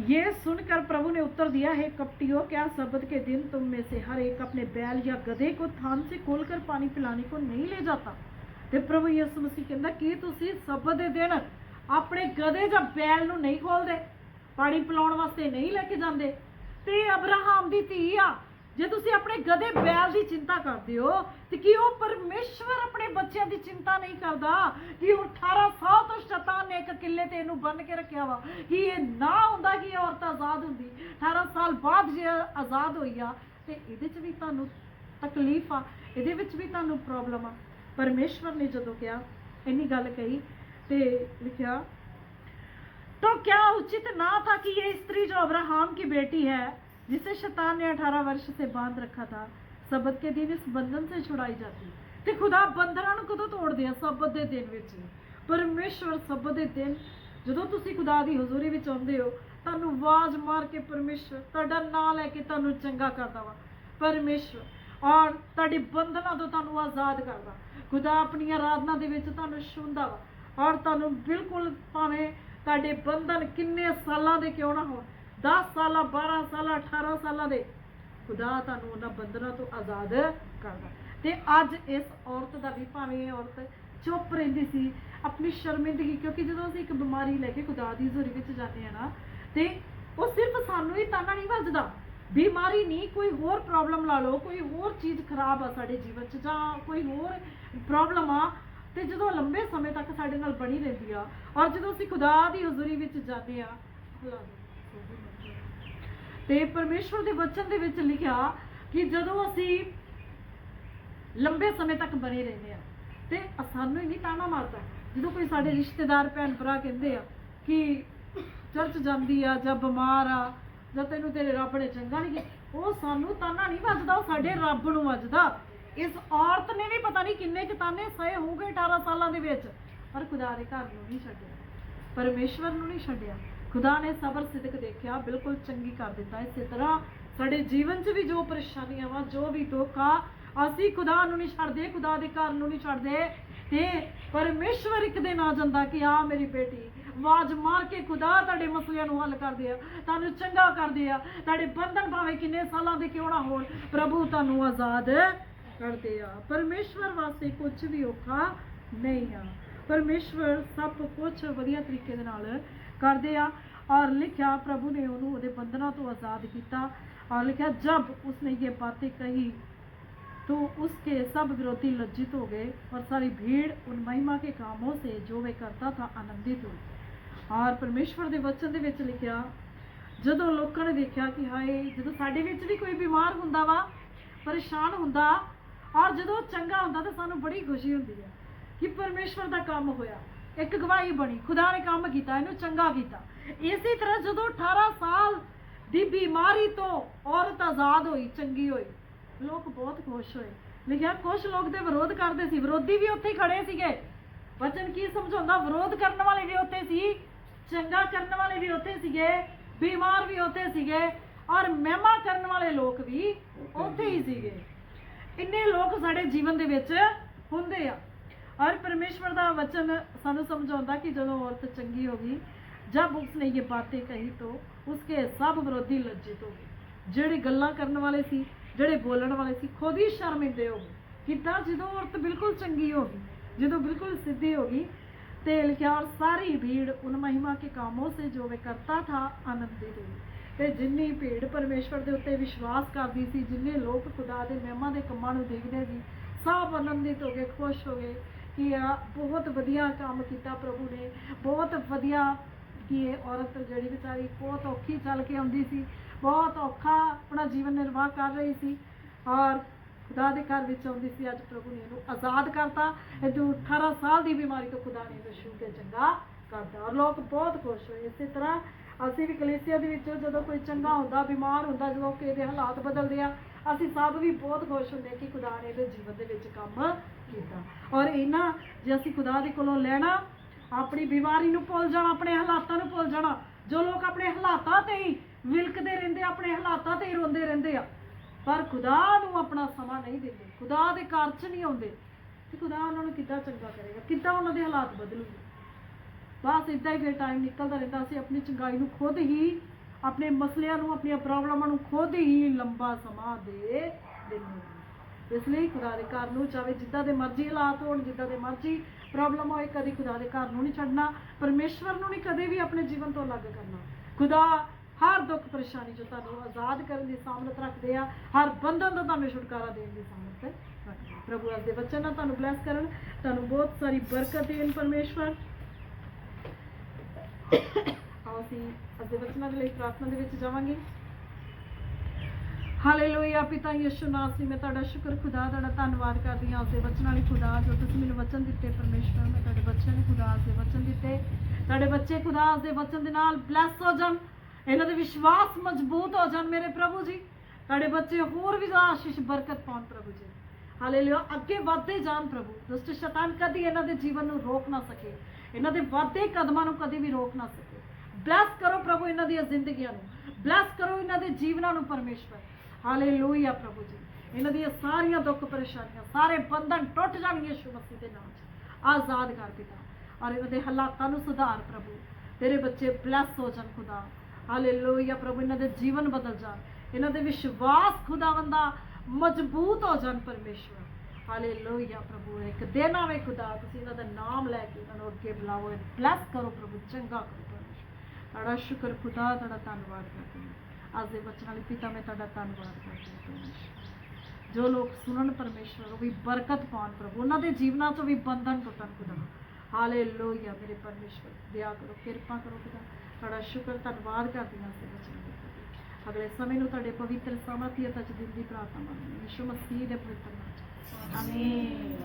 ये सुनकर प्रभु ने उत्तर दिया है कपटियों क्या शब्द के दिन तुम में से हर एक अपने बैल या गधे को थान से खोलकर पानी पिलाने को नहीं ले जाता ਤੇ ਪ੍ਰਭੂ ਯਿਸੂ ਮਸੀਹ ਕਹਿੰਦਾ ਕੀ ਤੁਸੀਂ ਸਬਤ ਦੇ ਦਿਨ ਆਪਣੇ ਗਧੇ ਜਾਂ ਬੈਲ ਨੂੰ ਨਹੀਂ ਖੋਲਦੇ ਪਾਣੀ ਪਿਲਾਉਣ ਵਾਸਤੇ ਨਹੀਂ ਲੈ ਕੇ ਜਾਂਦੇ ਤੇ ਅਬਰਾਹਮ ਦੀ ਧੀ ਆ ਜੇ ਤੁਸੀਂ ਆਪਣੇ ਗਧੇ ਬੈਲ ਦੀ ਚਿੰਤਾ ਕਰਦੇ ਹੋ ਤੇ ਕੀ ਉਹ ਪਰਮੇਸ਼ਵਰ ਆਪਣੇ ਬੱਚਿਆਂ ਦੀ ਚਿੰਤਾ ਨਹੀਂ ਕਰਦਾ ਕਿ ਉਹ 18 ਸਾਲ ਤੋਂ ਸ਼ੈਤਾਨ ਨੇ ਇੱਕ ਕਿੱਲੇ ਤੇ ਇਹਨੂੰ ਬੰਨ ਕੇ ਰੱਖਿਆ ਵਾ ਕਿ ਇਹ ਨਾ ਹੁੰਦਾ ਕਿ ਇਹ ਔਰਤ ਆਜ਼ਾਦ ਹੁੰਦੀ 18 ਸਾਲ ਬਾਅਦ ਜੇ ਆਜ਼ਾਦ ਹੋਈ ਆ ਤੇ ਇਹਦੇ 'ਚ ਵੀ ਤੁਹਾਨੂੰ ਤਕਲੀਫ ਆ ਇਹਦੇ ਵਿੱਚ ਵੀ ਤੁਹਾਨੂੰ ਪ੍ਰੋਬਲਮ ਆ ਪਰਮੇਸ਼ਵਰ ਨੇ ਜਦੋਂ ਕਿਹਾ ਇੰਨੀ ਗੱਲ ਕਹੀ ਤੇ ਲਿਖਿਆ तो क्या उचित ना था कि ये स्त्री जो अब्राहम की बेटी है जिसे शैतान ने 18 वर्ष से बांध रखा था सबत के दिन इस बंधन से छुड़ाई जाती ਤੇ ਖੁਦਾ ਬੰਧਨਾਂ ਨੂੰ ਕਦੋਂ ਤੋੜਦੇ ਆ ਸਬਤ ਦੇ ਦਿਨ ਵਿੱਚ ਪਰਮੇਸ਼ਵਰ ਸਬਤ ਦੇ ਦਿਨ ਜਦੋਂ ਤੁਸੀਂ ਖੁਦਾ ਦੀ ਹਜ਼ੂਰੀ ਵਿੱਚ ਆਉਂਦੇ ਹੋ ਤੁਹਾਨੂੰ ਆਵਾਜ਼ ਮਾਰ ਕੇ ਪਰਮੇਸ਼ਵਰ ਤੁਹਾਡਾ ਨਾਂ ਲੈ ਕੇ ਤੁਹਾਨੂੰ ਚੰਗਾ ਕਰਦਾ ਵਾ ਪਰਮੇਸ਼ਵਰ ਔਰ ਤੁਹਾਡੇ ਬੰਧਨਾਂ ਤੋਂ ਤੁਹਾਨੂੰ ਆਜ਼ਾਦ ਕਰਦਾ ਖੁਦਾ ਆਪਣੀ ਆਰਾਧਨਾ ਦੇ ਵਿੱਚ ਤੁਹਾਨੂੰ ਛੂੰਹਦਾ ਵਾ ਔਰ ਤੁਹਾਨੂੰ ਬਿਲਕੁਲ ਭਾਵੇਂ ਤੁਹਾਡੇ ਬੰਧਨ ਕਿੰਨੇ ਸਾਲਾਂ ਦੇ ਕਿਉਂ ਨਾ ਹੋਣ 10 ਸਾਲਾਂ 12 ਸਾਲਾਂ 18 ਸਾਲਾਂ ਦੇ, ਖੁਦਾ ਤੁਹਾਨੂੰ ਉਹਨਾਂ ਬੰਧਨਾਂ ਤੋਂ ਆਜ਼ਾਦ ਕਰਦਾ। ਤੇ ਅੱਜ ਇਸ ਔਰਤ ਦਾ ਵੀ ਭਾਵੇਂ ਇਹ ਔਰਤ ਚੁੱਪ ਰਹਿੰਦੀ ਸੀ, ਆਪਣੀ ਸ਼ਰਮਿੰਦਗੀ, ਕਿਉਂਕਿ ਜਦੋਂ ਅਸੀਂ ਇੱਕ ਬਿਮਾਰੀ ਲੈ ਕੇ ਖੁਦਾ ਦੀ ਹਜ਼ੂਰੀ ਵਿੱਚ ਜਾਂਦੇ ਆ ਨਾ, ਤੇ ਉਹ ਸਿਰਫ ਸਾਨੂੰ ਹੀ ਤਾਨਾ ਨਹੀਂ ਵੱਜਦਾ। ਬਿਮਾਰੀ ਨਹੀਂ, ਕੋਈ ਹੋਰ ਪ੍ਰੋਬਲਮ ਲਾ ਲਓ, ਕੋਈ ਹੋਰ ਚੀਜ਼ ਖਰਾਬ ਆ ਸਾਡੇ ਜੀਵਨ 'ਚ, ਜਾਂ ਕੋਈ ਹੋਰ ਪ੍ਰੋਬਲਮ ਆ, ਤੇ ਜਦੋਂ ਲੰਬੇ ਸਮੇਂ ਤੱਕ ਸਾਡੇ ਨਾਲ ਬਣੀ ਰਹਿੰਦੀ ਆ, ਔਰ ਜਦੋਂ ਅਸੀਂ ਖੁਦਾ ਦੀ ਹਜ਼ੂਰੀ ਵਿੱਚ ਜਾਂਦੇ ਆ ਤੇ ਪਰਮੇਸ਼ਵਰ ਦੇ ਵਚਨ ਦੇ ਵਿੱਚ ਲਿਖਿਆ ਕਿ ਜਦੋਂ ਅਸੀਂ ਲੰਬੇ ਸਮੇਂ ਤੱਕ ਬਣੇ ਰਹਿੰਦੇ ਆ ਤੇ ਸਾਨੂੰ ਹੀ ਨਹੀਂ ਤਾਣਾ ਮਾਰਦਾ। ਜਦੋਂ ਕੋਈ ਸਾਡੇ ਰਿਸ਼ਤੇਦਾਰ, ਭੈਣ ਭਰਾ ਕਹਿੰਦੇ ਆ ਕਿ ਚਰਚ ਜਾਂਦੀ ਆ ਜਾਂ ਬਿਮਾਰ ਆ ਜਾਂ ਤੈਨੂੰ ਤੇਰੇ ਰੱਬ ਨੇ ਚੰਗਾ ਨਹੀਂ ਕੀਤਾ, ਉਹ ਸਾਨੂੰ ਤਾਨਾ ਨਹੀਂ ਵੱਜਦਾ, ਉਹ ਸਾਡੇ ਰੱਬ ਨੂੰ ਵੱਜਦਾ। ਇਸ ਔਰਤ ਨੇ ਵੀ ਪਤਾ ਨਹੀਂ ਕਿੰਨੇ ਕੁ ਤਾਨੇ ਸਹੇ ਹੋਗੇ 18 ਸਾਲਾਂ ਦੇ ਵਿੱਚ, ਪਰ ਖੁਦਾ ਦੇ ਘਰ ਨੂੰ ਨਹੀਂ ਛੱਡਿਆ। ਪਰਮੇਸ਼ਵਰ ਨੂੰ ਨਹੀਂ ਛੱਡਿਆ। ਖੁਦਾ ਨੇ ਸਬਰ ਸਿਦਕ ਦੇਖਿਆ, ਬਿਲਕੁਲ ਚੰਗੀ ਕਰ ਦਿੱਤਾ। ਇਸੇ ਤਰ੍ਹਾਂ ਸਾਡੇ ਜੀਵਨ 'ਚ ਵੀ ਜੋ ਪਰੇਸ਼ਾਨੀਆਂ ਵਾ, ਜੋ ਵੀ ਦੁੱਖ ਅਸੀਂ ਖੁਦਾ ਨੂੰ ਨਹੀਂ ਛੱਡਦੇ, ਖੁਦਾ ਦੇ ਘਰ ਨੂੰ ਨਹੀਂ ਛੱਡਦੇ। ਤੇ ਪਰਮੇਸ਼ਵਰ ਇੱਕ ਦਿਨ ਆ ਜਾਂਦਾ ਕਿ, ਆ ਮੇਰੀ ਬੇਟੀ, ਆਵਾਜ਼ ਮਾਰ ਕੇ ਖੁਦਾ ਤੁਹਾਡੇ ਮਸਲਿਆਂ ਨੂੰ ਹੱਲ ਕਰਦੇ ਆ, ਤੁਹਾਨੂੰ ਚੰਗਾ ਕਰਦੇ ਆ, ਤੁਹਾਡੇ ਬੰਧਨ ਭਾਵੇਂ ਕਿੰਨੇ ਸਾਲਾਂ ਦੇ ਕਿਉਂ ਨਾ ਹੋਣ, ਪ੍ਰਭੂ ਤੁਹਾਨੂੰ ਆਜ਼ਾਦ ਕਰਦੇ ਆ। ਪਰਮੇਸ਼ਵਰ ਵਾਸਤੇ ਕੁਝ ਵੀ ਔਖਾ ਨਹੀਂ ਆ। ਪਰਮੇਸ਼ਵਰ ਸਭ ਕੁਝ ਵਧੀਆ ਤਰੀਕੇ ਦੇ ਨਾਲ ਕਰਦੇ ਆ ਔਰ ਲਿਖਿਆ ਪ੍ਰਭੂ ਨੇ ਉਹਨੂੰ ਉਹਦੇ ਬੰਧਨਾਂ ਤੋਂ ਆਜ਼ਾਦ ਕੀਤਾ और लिखा जब उसने ये बातें कही तो उसके सब विरोधी लज्जित हो गए और सारी भीड़ उन महिमा के कामों से जो वे करता था आनंदित हुई ਔਰ ਪਰਮੇਸ਼ਵਰ ਦੇ ਵਚਨ ਦੇ ਵਿੱਚ ਲਿਖਿਆ ਜਦੋਂ ਲੋਕਾਂ ਨੇ ਦੇਖਿਆ ਕਿ ਹਾਏ ਜਦੋਂ ਸਾਡੇ ਵਿੱਚ ਵੀ ਕੋਈ ਬਿਮਾਰ ਹੁੰਦਾ ਵਾ ਪਰੇਸ਼ਾਨ ਹੁੰਦਾ ਔਰ ਜਦੋਂ ਚੰਗਾ ਹੁੰਦਾ ਤਾਂ ਸਾਨੂੰ ਬੜੀ ਖੁਸ਼ੀ ਹੁੰਦੀ ਹੈ ਕਿ ਪਰਮੇਸ਼ਵਰ ਦਾ ਕੰਮ ਹੋਇਆ ਇੱਕ ਗਵਾਹੀ ਬਣੀ, ਖੁਦਾ ਨੇ ਕੰਮ ਕੀਤਾ, ਇਹਨੂੰ ਚੰਗਾ ਕੀਤਾ। ਇਸੇ ਤਰ੍ਹਾਂ ਜਦੋਂ 18 ਸਾਲ ਦੀ ਬਿਮਾਰੀ ਤੋਂ ਔਰਤ ਆਜ਼ਾਦ ਹੋਈ, ਚੰਗੀ ਹੋਈ, ਲੋਕ ਬਹੁਤ ਖੁਸ਼ ਹੋਏ। ਲਿਖਿਆ ਕੁਝ ਲੋਕ ਤੇ ਵਿਰੋਧ ਕਰਦੇ ਸੀ, ਵਿਰੋਧੀ ਵੀ ਉੱਥੇ ਖੜੇ ਸੀਗੇ। ਵਚਨ ਕੀ ਸਮਝਾਉਂਦਾ? ਵਿਰੋਧ ਕਰਨ ਵਾਲੇ ਵੀ ਉੱਥੇ ਸੀ, ਚੰਗਾ ਕਰਨ ਵਾਲੇ ਵੀ ਉੱਥੇ ਸੀਗੇ, ਬਿਮਾਰ ਵੀ ਉੱਥੇ ਸੀਗੇ, ਔਰ ਮਹਿਮਾ ਕਰਨ ਵਾਲੇ ਲੋਕ ਵੀ ਉੱਥੇ ਹੀ ਸੀਗੇ। ਇੰਨੇ ਲੋਕ ਸਾਡੇ ਜੀਵਨ ਦੇ ਵਿੱਚ ਹੁੰਦੇ ਆ। ਔਰ ਪਰਮੇਸ਼ਵਰ ਦਾ ਵਚਨ ਸਾਨੂੰ ਸਮਝਾਉਂਦਾ ਕਿ ਜਦੋਂ ਔਰਤ ਚੰਗੀ ਹੋ ਗਈ ਜਬ ਉਸਨੇ ਇਹ ਬਾतें ਕਹੀ ਤੋਂ ਉਸਕੇ ਸਭ ਵਿਰੋਧੀ ਲੱਜਿਤ ਹੋ ਗਏ। ਜਿਹੜੇ ਗੱਲਾਂ ਕਰਨ ਵਾਲੇ ਸੀ, ਜਿਹੜੇ ਬੋਲਣ ਵਾਲੇ ਸੀ, ਖੁਦ ਹੀ ਸ਼ਰਮਿੰਦੇ ਹੋ ਗਏ ਕਿਦਾਂ ਜਦੋਂ ਔਰਤ ਬਿਲਕੁਲ ਚੰਗੀ ਹੋ ਗਈ, ਜਦੋਂ ਬਿਲਕੁਲ ਬਿल्कुल सिद्धि होगी तेल क्या ਸਾਰੀ ਭੀੜ भीड़ ਮਹਿਮਾ ਕੇ ਕਾਮੋਂ ਸੇ ਜੋ ਮੈਂ ਕਰਤਾ ਥਾ ਆਨੰਦਿਤ ਹੋ ਗਈ। ਤੇ ਜਿੰਨੀ ਭੀੜ ਪਰਮੇਸ਼ਵਰ ਦੇ ਉੱਤੇ ਵਿਸ਼ਵਾਸ ਕਰਦੀ ਸੀ, ਜਿੰਨੇ ਲੋਕ ਖੁਦਾ ਦੇ ਮਹਿਮਾ ਦੇ ਕੰਮਾਂ ਨੂੰ ਦੇਖਦੇ ਸੀ, ਸਭ ਆਨੰਦਿਤ ਹੋ ਗਏ, ਖੁਸ਼ ਹੋ ਗਏ। ਕਿ ਆ ਬਹੁਤ ਵਧੀਆ ਕੰਮ ਕੀਤਾ ਪ੍ਰਭੂ ਨੇ, ਬਹੁਤ ਵਧੀਆ ਕਿ ਇਹ ਔਰਤ ਜਿਹੜੀ ਵਿਚਾਰੀ ਬਹੁਤ ਔਖੀ ਚੱਲ ਕੇ ਆਉਂਦੀ ਸੀ, ਬਹੁਤ ਔਖਾ ਆਪਣਾ ਜੀਵਨ ਨਿਰਵਾਹ ਕਰ ਰਹੀ ਸੀ ਔਰ ਖੁਦਾ ਦੇ ਘਰ ਵਿੱਚ ਆਉਂਦੀ ਸੀ, ਅੱਜ ਪ੍ਰਭੂ ਨੇ ਇਹਨੂੰ ਆਜ਼ਾਦ ਕਰਤਾ। ਇਹ ਜੋ 18 ਸਾਲ ਦੀ ਬਿਮਾਰੀ ਤੋਂ ਖੁਦਾ ਨੇ ਇਹਨੂੰ ਛੂ ਕੇ ਚੰਗਾ ਕਰਤਾ ਔਰ ਲੋਕ ਬਹੁਤ ਖੁਸ਼ ਹੋਏ। ਇਸੇ ਤਰ੍ਹਾਂ ਅਸੀਂ ਵੀ ਕਲੀਸਿਆ ਦੇ ਵਿੱਚੋਂ ਜਦੋਂ ਕੋਈ ਚੰਗਾ ਹੁੰਦਾ, ਬਿਮਾਰ ਹੁੰਦਾ, ਜਦੋਂ ਕਿਸੇ ਦੇ ਹਾਲਾਤ ਬਦਲਦੇ ਆ, ਅਸੀਂ ਸਭ ਵੀ ਬਹੁਤ ਖੁਸ਼ ਹੁੰਦੇ ਕਿ ਖੁਦਾ ਨੇ ਇਹਦੇ ਜੀਵਨ ਦੇ ਵਿੱਚ ਕੰਮ ਕੀਤਾ। ਔਰ ਇਹਨਾਂ ਜੇ ਅਸੀਂ ਖੁਦਾ ਦੇ ਕੋਲੋਂ ਲੈਣਾ, ਆਪਣੀ ਬਿਮਾਰੀ ਨੂੰ ਭੁੱਲ ਜਾਣਾ, ਆਪਣੇ ਹਾਲਾਤਾਂ ਨੂੰ ਭੁੱਲ ਜਾਣਾ, ਜੋ ਲੋਕ ਆਪਣੇ ਹਾਲਾਤਾਂ ਤੇ ਹੀ ਵਿਲਕਦੇ ਰਹਿੰਦੇ ਆਪਣੇ ਹਾਲਾਤਾਂ ਤੇ ਹੀ ਰੋਂਦੇ ਰਹਿੰਦੇ ਆ, ਪਰ ਖੁਦਾ ਨੂੰ ਆਪਣਾ ਸਮਾਂ ਨਹੀਂ ਦਿੰਦੇ, ਖੁਦਾ ਦੇ ਘਰ 'ਚ ਨਹੀਂ ਆਉਂਦੇ, ਤੇ ਖੁਦਾ ਉਹਨਾਂ ਨੂੰ ਕਿੱਦਾਂ ਚੰਗਾ ਕਰੇਗਾ, ਕਿੱਦਾਂ ਉਹਨਾਂ ਦੇ ਹਾਲਾਤ ਬਦਲੂਗੇ? ਬਸ ਇਦਾਂ ਹੀ ਫਿਰ ਟਾਈਮ ਨਿਕਲਦਾ ਰਹਿੰਦਾ, ਅਸੀਂ ਆਪਣੀ ਚੰਗਾਈ ਨੂੰ ਖੁਦ ਹੀ, ਆਪਣੇ ਮਸਲਿਆਂ ਨੂੰ, ਆਪਣੀਆਂ ਪ੍ਰੋਬਲਮਾਂ ਨੂੰ ਖੁਦ ਹੀ ਲੰਬਾ ਸਮਾਂ ਦੇ ਦਿੰਦੇ ਇਸ ਲਈ ਖੁਦਾ ਦੇ ਘਰ ਨੂੰ ਚਾਹੇ ਜਿੱਦਾਂ ਦੇ ਮਰਜ਼ੀ ਹਾਲਾਤ ਹੋਣ, ਜਿੱਦਾਂ ਦੇ ਮਰਜ਼ੀ ਪ੍ਰੋਬਲਮ ਹੋਏ, ਕਦੀ ਖੁਦਾ ਦੇ ਘਰ ਨੂੰ ਨਹੀਂ ਛੱਡਣਾ, ਪਰਮੇਸ਼ਵਰ ਨੂੰ ਨਹੀਂ ਕਦੇ ਵੀ ਆਪਣੇ ਜੀਵਨ ਤੋਂ ਅਲੱਗ ਕਰਨਾ। ਖੁਦਾ ਹਰ ਦੁੱਖ, ਪਰੇਸ਼ਾਨੀ ਚੋਂ ਤੁਹਾਨੂੰ ਆਜ਼ਾਦ ਕਰਨ ਦੀ ਸਾਮਰਥ ਰੱਖਦੇ ਆ, ਹਰ ਬੰਧਨ ਤੋਂ ਤੁਹਾਨੂੰ ਛੁਟਕਾਰਾ ਦੇਣ ਦੀ ਸਾਮਰਥ ਰੱਖਦੇ ਪ੍ਰਭੂ ਅੱਜ ਦੇ ਬੱਚਨ ਨਾਲ ਤੁਹਾਨੂੰ ਬਲੈਸ ਕਰਨ, ਤੁਹਾਨੂੰ ਬਹੁਤ ਸਾਰੀ ਬਰਕਤ ਦੇਣ ਪਰਮੇਸ਼ਵਰ। ਆਓ ਅਸੀਂ ਅੱਜ ਦੇ ਬੱਚਨਾਂ ਦੇ ਲਈ ਪ੍ਰਾਰਥਨਾ ਦੇ ਵਿੱਚ ਜਾਵਾਂਗੇ। ਹਾਲੇਲੂਇਆ ਪਿਤਾ ਯਿਸੂ ਨਾਸੀ ਮੈਂ ਤੁਹਾਡਾ ਸ਼ੁਕਰ, ਖੁਦਾ ਤੁਹਾਡਾ ਧੰਨਵਾਦ ਕਰਦੀ ਹਾਂ। ਉਸਦੇ ਵਚਨਾਂ ਲਈ ਖੁਦਾ, ਜੋ ਤੁਸੀਂ ਮੈਨੂੰ ਵਚਨ ਦਿੱਤੇ ਪਰਮੇਸ਼ਵਰ, ਮੈਂ ਤੁਹਾਡੇ ਬੱਚਿਆਂ ਨੂੰ ਖੁਦਾ ਦੇ ਵਚਨ ਦਿੱਤੇ। ਤੁਹਾਡੇ ਬੱਚੇ ਖੁਦਾ ਦੇ ਵਚਨ ਦੇ ਨਾਲ ਬਲੈਸ ਹੋ ਜਾਣ। ਇਹਨਾਂ ਦੇ ਵਿਸ਼ਵਾਸ ਮਜ਼ਬੂਤ ਹੋ ਜਾਣ ਮੇਰੇ ਪ੍ਰਭੂ ਜੀ। ਤੁਹਾਡੇ ਬੱਚੇ ਹੋਰ ਵੀ ਆਸ਼ੀਸ਼, ਬਰਕਤ ਪਾਉਣ ਪ੍ਰਭੂ ਜੀ। ਹਾਲੇਲੂਇਆ ਅੱਗੇ ਵਧਦੇ ਜਾਣ ਪ੍ਰਭੂ। ਦੁਸ਼ਟ ਸ਼ੈਤਾਨ ਕਦੀ ਇਹਨਾਂ ਦੇ ਜੀਵਨ ਨੂੰ ਰੋਕ ਨਾ ਸਕੇ। ਇਹਨਾਂ ਦੇ ਵਾਧੇ ਕਦਮਾਂ ਨੂੰ ਕਦੀ ਵੀ ਰੋਕ ਨਾ ਸਕੇ। ਬਲੈਸ ਕਰੋ ਪ੍ਰਭੂ ਇਹਨਾਂ ਦੀਆਂ ਜ਼ਿੰਦਗੀਆਂ ਨੂੰ। ਬਲੈਸ ਕਰੋ ਇਹਨਾਂ ਦੇ ਜੀਵਨਾਂ ਨੂੰ ਪਰਮੇਸ਼ਵਰ। ਹਾਲੇਲੂਇਆ ਪ੍ਰਭੂ ਜੀ। ਇਹਨਾਂ ਦੀਆਂ ਸਾਰੀਆਂ ਦੁੱਖ ਪਰੇਸ਼ਾਨੀਆਂ, ਸਾਰੇ ਬੰਧਨ ਟੁੱਟ ਜਾਣਗੇ ਯਿਸੂ ਮਸੀਹ ਦੇ ਨਾਮ 'ਚ। ਆਜ਼ਾਦ ਕਰ ਪਿਤਾ ਔਰ ਇਹਨਾਂ ਦੇ ਹਾਲਾਤਾਂ ਨੂੰ ਸੁਧਾਰ ਪ੍ਰਭੂ। ਤੇਰੇ ਬੱਚੇ ਬਲੈਸ ਹੋ ਜਾਣ ਖੁਦਾ। ਹਾਲੇਲੂਇਆ ਪ੍ਰਭੂ, ਇਹਨਾਂ ਦੇ ਜੀਵਨ ਬਦਲ ਜਾਣ। ਇਹਨਾਂ ਦੇ ਵਿਸ਼ਵਾਸ ਖੁਦਾਵੰਦਾ ਮਜ਼ਬੂਤ ਹੋ ਜਾਣ ਪਰਮੇਸ਼ਵਰ। ਹਾਲੇਲੂਇਆ ਪ੍ਰਭੂ, ਇੱਕ ਦਿਨ ਆਵੇ ਖੁਦਾ, ਤੁਸੀਂ ਇਹਨਾਂ ਦਾ ਨਾਮ ਲੈ ਕੇ ਇਹਨਾਂ ਨੂੰ ਅੱਗੇ ਬੁਲਾਓ। ਬਲੈਸ ਕਰੋ ਪ੍ਰਭੂ, ਚੰਗਾ ਕਰੋ ਪਰਮੇਸ਼ਵਰ। ਤੁਹਾਡਾ ਸ਼ੁਕਰ ਖੁਦਾ, ਤੁਹਾਡਾ ਧੰਨਵਾਦ ਕਰਦੇ ਹਾਂ। ਅੱਜ ਦੇ ਬਚਨ ਵਾਲੇ ਪਿਤਾ ਮੈਂ ਤੁਹਾਡਾ ਧੰਨਵਾਦ ਕਰਦੀ ਹਾਂ। ਪਰਮੇਸ਼ਵਰ ਜੋ ਲੋਕ ਸੁਣਨ ਪਰਮੇਸ਼ਵਰ, ਉਹ ਵੀ ਬਰਕਤ ਪਾਉਣ ਪ੍ਰਭੂ। ਉਹਨਾਂ ਦੇ ਜੀਵਨਾਂ ਤੋਂ ਵੀ ਬੰਧਨ ਟੁੱਟਣ ਖੁਦਾ। ਹਾਲੇਲੂਇਆ ਮੇਰੇ ਪਰਮੇਸ਼ਵਰ, ਦਇਆ ਕਰੋ, ਕਿਰਪਾ ਕਰੋ ਖੁਦਾ। ਤੁਹਾਡਾ ਸ਼ੁਕਰ, ਧੰਨਵਾਦ ਕਰਦੀ ਹਾਂ ਇਸ ਦੇ ਬਚਨ ਦੇ ਪ੍ਰਤੀ। ਅਗਲੇ ਸਮੇਂ ਨੂੰ ਤੁਹਾਡੇ ਪਵਿੱਤਰ ਸਮਰਥੀ ਅਤੇ ਦਿਨ ਦੀ ਪ੍ਰਾਰਥਨਾ ਮੰਨਦੀ ਯਿਸੂ ਮਸੀਹ ਦੇ ਪਵਿੱਤਰ ਨਾਮ ਆਮੀਨ